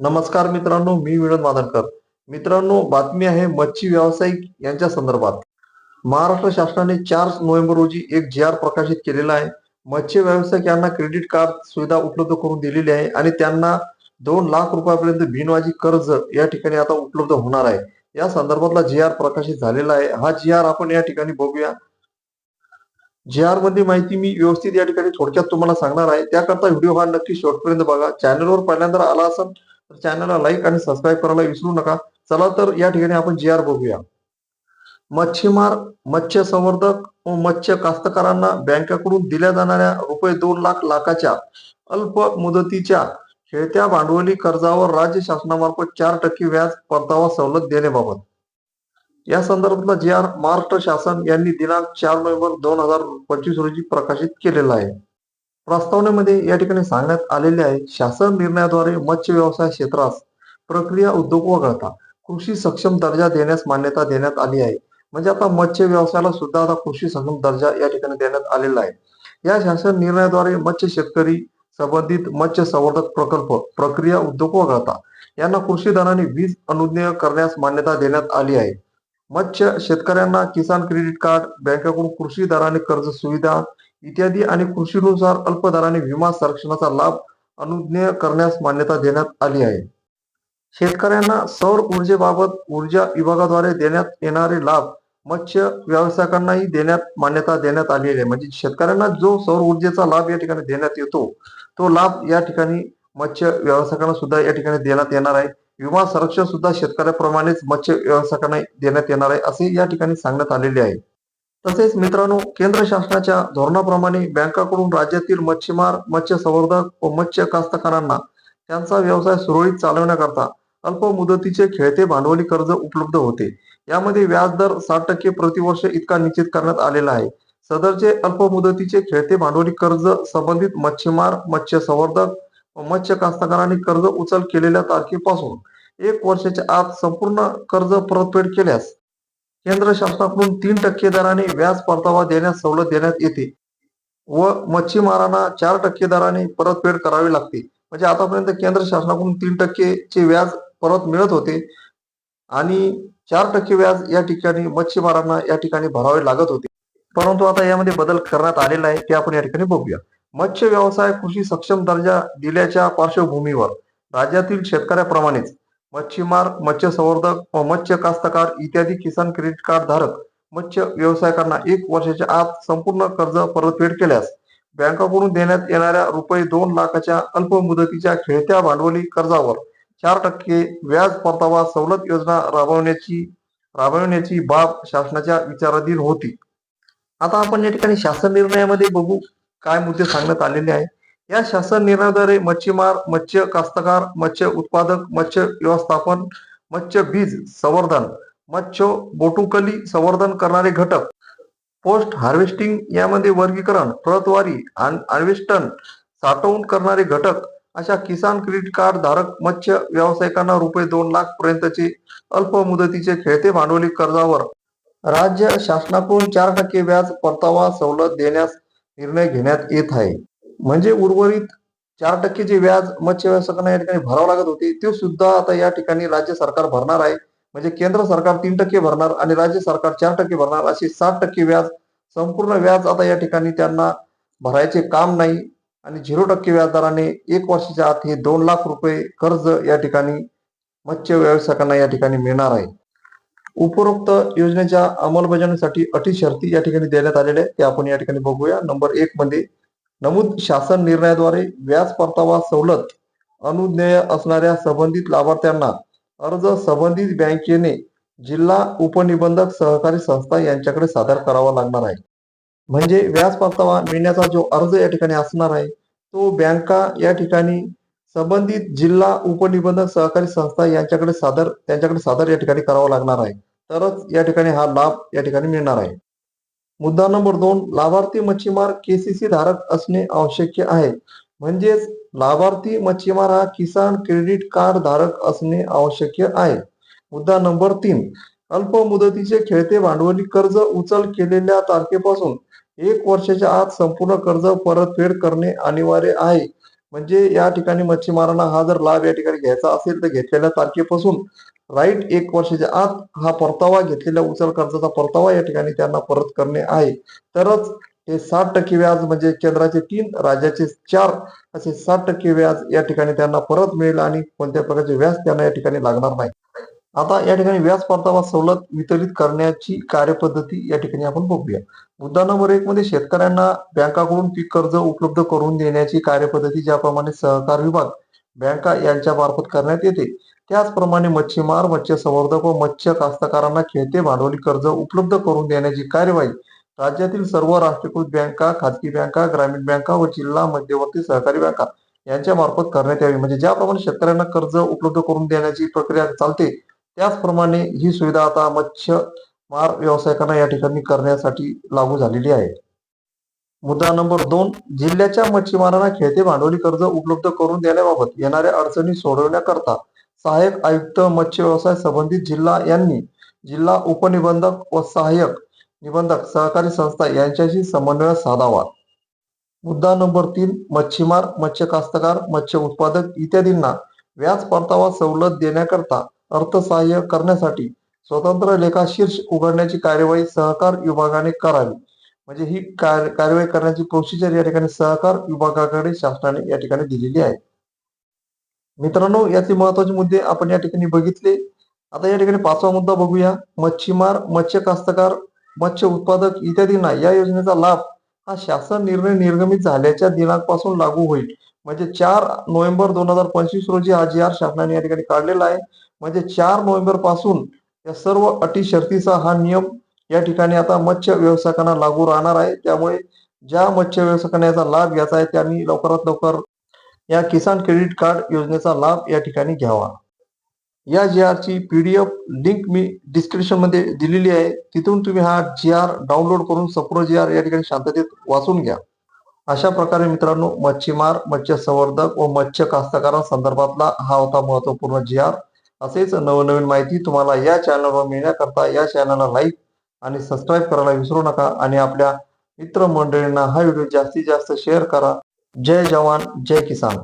नमस्कार मित्रांनो मी विनोद माधनकर. मित्रांनो बातमी आहे मच्छी व्यावसायिक यांच्या संदर्भात. महाराष्ट्र शासनाने चार नोव्हेंबर रोजी एक जी आर प्रकाशित केलेला आहे. मच्छी व्यावसायिक यांना क्रेडिट कार्ड सुविधा उपलब्ध करून दिलेली आहे आणि त्यांना दोन लाख रुपयापर्यंत बिनवाजी कर्ज या ठिकाणी आता उपलब्ध होणार आहे. या संदर्भातला जी आर प्रकाशित झालेला आहे. हा जी आर आपण या ठिकाणी बघूया. जी आरमध्ये माहिती मी व्यवस्थित या ठिकाणी थोडक्यात तुम्हाला सांगणार आहे. त्याकरता व्हिडिओ हा नक्की शेवटपर्यंत बघा. चॅनलवर पहिल्यांदा आला असेल तर चॅनलला लाईक आणि सबस्क्राईब करायला विसरू नका. चला तर या ठिकाणी आपण जी आर बघूया. मच्छीमार मत्स्य संवर्धक व मत्स्य कास्तकारांना बँकेकडून दिल्या जाणाऱ्या रुपये दोन लाख लाखाच्या अल्प मुदतीच्या खेळत्या भांडवली कर्जावर राज्य शासनामार्फत चार टक्के व्याज परतावा सवलत देण्याबाबत. या संदर्भातला जी आर महाराष्ट्र शासन यांनी दिनांक चार नोव्हेंबर दोन हजार पंचवीस रोजी प्रकाशित केलेला आहे. प्रस्तावनेमध्ये या ठिकाणी सांगण्यात आलेले आहे शासन निर्णयाद्वारे मत्स्य व्यवसाय क्षेत्रास प्रक्रिया उद्योग वगळता कृषी सक्षम दर्जा देण्यास मान्यता देण्यात आली आहे. म्हणजे आता मत्स्य व्यवसायाला सुद्धा आता कृषी सक्षम दर्जा या ठिकाणी देण्यात आलेला आहे. या शासन निर्णयाद्वारे मत्स्य शेतकरी संबंधित मत्स्य संवर्धक प्रकल्प प्रक्रिया उद्योग वगळता यांना कृषी दराने वीज अनुज्ञेय करण्यास मान्यता देण्यात आली आहे. मत्स्य शेतकऱ्यांना किसान क्रेडिट कार्ड बँकेकडून कृषी दराने कर्ज सुविधा इत्यादी आणि कृषीनुसार अल्प दराने विमा संरक्षणाचा लाभ अनुज्ञेय करण्यास मान्यता देण्यात आली आहे. शेतकऱ्यांना सौर ऊर्जेबाबत ऊर्जा विभागाद्वारे देण्यात येणारे लाभ मत्स्य व्यावसायिकांनाही देण्यात मान्यता देण्यात आलेली आहे. म्हणजे शेतकऱ्यांना जो सौर ऊर्जेचा लाभ या ठिकाणी देण्यात येतो तो लाभ या ठिकाणी मत्स्य व्यावसायिकांना सुद्धा या ठिकाणी देण्यात येणार आहे. विमा संरक्षण सुद्धा शेतकऱ्याप्रमाणेच मत्स्य व्यावसायिकांना देण्यात येणार आहे असे या ठिकाणी सांगण्यात आलेले आहे. तसेच मित्रांनो केंद्र शासनाच्या धोरणाप्रमाणे बँकाकडून राज्यातील मच्छीमार मत्स्य संवर्धक व मत्स्य कास्तकारांना त्यांचा व्यवसाय सुरळीत चालवण्याकरता अल्प मुदतीचे खेळते भांडवली कर्ज उपलब्ध होते. यामध्ये व्याजदर साठ टक्के प्रतिवर्ष इतका निश्चित करण्यात आलेला आहे. सदरचे अल्प मुदतीचे खेळते भांडवली कर्ज संबंधित मच्छीमार मत्स्य संवर्धक व मत्स्य कास्तकारांनी कर्ज उचल केलेल्या तारखेपासून एक वर्षाच्या आत संपूर्ण कर्ज परतफेड केल्यास केंद्र शासनाकडून तीन टक्के दराने व्याज परतावा देण्यास सवलत देण्यात येते व मच्छीमारांना चार टक्के दराने परतफेड करावी लागते. म्हणजे आतापर्यंत केंद्र शासनाकडून तीन टक्केचे व्याज परत मिळत होते आणि चार टक्के व्याज या ठिकाणी मच्छीमारांना या ठिकाणी भरावे लागत होते. परंतु आता यामध्ये बदल करण्यात आलेला आहे ते आपण या ठिकाणी बघूया. मत्स्य व्यवसाय कृषी सक्षम दर्जा दिल्याच्या पार्श्वभूमीवर राज्यातील शेतकऱ्याप्रमाणेच मच्छीमार मत्स्य संवर्धक व मत्स्य कास्तकार इत्यादी किसान क्रेडिट कार्ड धारक मत्स्य व्यवसायकांना एक वर्षाच्या आत संपूर्ण कर्ज परतफेड केल्यास बँकाकडून देण्यात येणाऱ्या रुपये दोन लाखाच्या अल्प मुदतीच्या खेळत्या भांडवली कर्जावर चार टक्के व्याज परतावा सवलत योजना राबवण्याची राबवण्याची बाब शासनाच्या विचाराधीन होती. आता आपण या ठिकाणी शासन निर्णयामध्ये बघू काय मुद्दे सांगण्यात आलेले आहे या शासन निर्णयाद्वारे मच्छीमार मत्स्य कास्तकार मत्स्य उत्पादक मत्स्य व्यवस्थापन मत्स्य बीज संवर्धन मत्स्य बोटुकली संवर्धन करणारे घटक पोस्ट हार्वेस्टिंग यामध्ये वर्गीकरण प्रतवारी अन्वेष्टन साठवून करणारे घटक अशा किसान क्रेडिट कार्ड धारक मत्स्य व्यावसायिकांना रुपये दोन लाख पर्यंतचे अल्प मुदतीचे खेळते भांडवली कर्जावर. राज्य शासनाकडून चार टक्के व्याज परतावा सवलत देण्यास निर्णय घेण्यात येत आहे. म्हणजे उर्वरित चार टक्के जे व्याज मत्स्य व्यावसायिकांना या ठिकाणी भरावं लागत होते ते सुद्धा आता या ठिकाणी राज्य सरकार भरणार आहे. म्हणजे केंद्र सरकार तीन टक्के भरणार आणि राज्य सरकार चार टक्के भरणार असे सात टक्के व्याज संपूर्ण व्याज आता या ठिकाणी त्यांना भरायचे काम नाही. आणि झिरो टक्के व्याजदराने एक वर्षाच्या आत हे दोन लाख रुपये कर्ज या ठिकाणी मत्स्य व्यावसायिकांना या ठिकाणी मिळणार आहे. उपरोक्त योजनेच्या अंमलबजावणीसाठी अटी शर्ती या ठिकाणी देण्यात आलेल्या आहेत ते आपण या ठिकाणी बघूया. नंबर एक मध्ये नमूद शासन निर्णयाद्वारे व्याज परतावा सवलत अनुज्ञेय असणाऱ्या संबंधित लाभार्थ्यांना अर्ज संबंधित बँकेने जिल्हा उपनिबंधक सहकारी संस्था यांच्याकडे सादर करावा लागणार आहे. म्हणजे व्याज परतावा मिळण्याचा जो अर्ज या ठिकाणी असणार आहे तो बँका या ठिकाणी संबंधित जिल्हा उपनिबंधक सहकारी संस्था यांच्याकडे सादर त्यांच्याकडे सादर या ठिकाणी करावा लागणार आहे. तरच या ठिकाणी हा लाभ या ठिकाणी मिळणार आहे. मुद्दा नंबर दोन लाभार्थी मच्छीमार केसीसी धारक असणे आवश्यक आहे. म्हणजेच लाभार्थी मच्छीमार हा किसान क्रेडिट कार्ड धारक असणे आवश्यक आहे. मुद्दा नंबर तीन अल्प मुदतीचे खेळते भांडवली कर्ज उचल केलेल्या तारखेपासून एक वर्षाच्या आत संपूर्ण कर्ज परतफेड करणे अनिवार्य आहे. म्हणजे या ठिकाणी मच्छीमारांना हा जर लाभ या ठिकाणी घ्यायचा असेल तर घेतलेल्या तारखेपासून राईट एक वर्षाच्या आत हा परतावा घेतलेल्या उचल कर्जाचा परतावा या ठिकाणी त्यांना परत करणे आहे. तरच हे साठ टक्के व्याज म्हणजे केंद्राचे तीन राज्याचे चार असे साठ टक्के व्याज या ठिकाणी त्यांना परत मिळेल आणि कोणत्या प्रकारचे व्याज त्यांना या ठिकाणी लागणार नाही. आता या ठिकाणी व्याज परतावा सवलत वितरित करण्याची कार्यपद्धती या ठिकाणी आपण बघूया. मुद्दा नंबर एक मध्ये शेतकऱ्यांना बँकाकडून पीक कर्ज उपलब्ध करून देण्याची कार्यपद्धती ज्याप्रमाणे सहकार विभाग बँका यांच्या मार्फत करण्यात येते. त्याचप्रमाणे मच्छीमार मत्स्य संवर्धक व मत्स्य कास्तकारांना खेळते भांडवली कर्ज उपलब्ध करून देण्याची कार्यवाही राज्यातील सर्व राष्ट्रीयकृत बँका खाजगी बँका ग्रामीण बँका व जिल्हा मध्यवर्ती सहकारी बँका यांच्या मार्फत करण्यात यावी. म्हणजे ज्याप्रमाणे शेतकऱ्यांना कर्ज उपलब्ध करून देण्याची प्रक्रिया चालते त्याचप्रमाणे ही सुविधा आता मत्स्यमार व्यावसायिकांना या ठिकाणी करण्यासाठी लागू झालेली आहे. मुद्दा नंबर दोन जिल्ह्याच्या मच्छीमारांना खेळते भांडवली कर्ज उपलब्ध करून देण्याबाबत येणाऱ्या अडचणी सोडवण्याकरता सहाय्यक आयुक्त मत्स्य व्यवसाय संबंधित जिल्हा यांनी जिल्हा उपनिबंधक व सहाय्यक निबंधक सहकारी संस्था यांच्याशी समन्वय साधावा. मुद्दा नंबर तीन मच्छीमार मत्स्य कास्तकार मत्स्य उत्पादक इत्यादींना व्याज परतावा सवलत देण्याकरता अर्थसहाय्य करण्यासाठी स्वतंत्र लेखा शीर्ष उघडण्याची कार्यवाही सहकार विभागाने करावी. म्हणजे ही कार्यवाही करण्याची प्रोसिजर या ठिकाणी सहकार विभागाकडे शासनाने या ठिकाणी दिलेली आहे. मित्रांनो याचे महत्त्वाचे मुद्दे आपण या ठिकाणी बघितले. आता या ठिकाणी पाचवा मुद्दा बघूया. मच्छीमार मत्स्य कास्तकार मत्स्य उत्पादक इत्यादींना या योजनेचा लाभ हा शासन निर्णय निर्गमित झाल्याच्या दिनांकपासून लागू होईल. म्हणजे चार नोव्हेंबर दोन हजार पंचवीस रोजी हा जी आर शासनाने या ठिकाणी काढलेला आहे. म्हणजे चार नोव्हेंबरपासून या सर्व अटी शर्तीचा हा नियम या ठिकाणी आता मत्स्य व्यवसायकांना लागू राहणार आहे. त्यामुळे ज्या मत्स्य व्यवसायकांना याचा लाभ घ्यायचा आहे त्यांनी लवकरात लवकर या किसान क्रेडिट कार्ड योजनेचा लाभ या ठिकाणी घ्यावा. या जी आरची पी डी एफ लिंक मी डिस्क्रिप्शनमध्ये दिलेली आहे. तिथून तुम्ही हा जी आर डाउनलोड करून संपूर्ण जी आर या ठिकाणी शांततेत वाचून घ्या. अशा प्रकारे मित्रांनो मच्छीमार मत्स्य संवर्धक व मत्स्य कास्तकारांसंदर्भातला हा होता महत्त्वपूर्ण जी आर असेच नवनवीन माहिती तुम्हाला या चॅनलवर मिळण्याकरता या चॅनलला लाईक आणि सबस्क्राईब करायला विसरू नका आणि आपल्या मित्रमंडळींना हा व्हिडिओ जास्तीत जास्त शेअर करा. जय जवान जय किसान.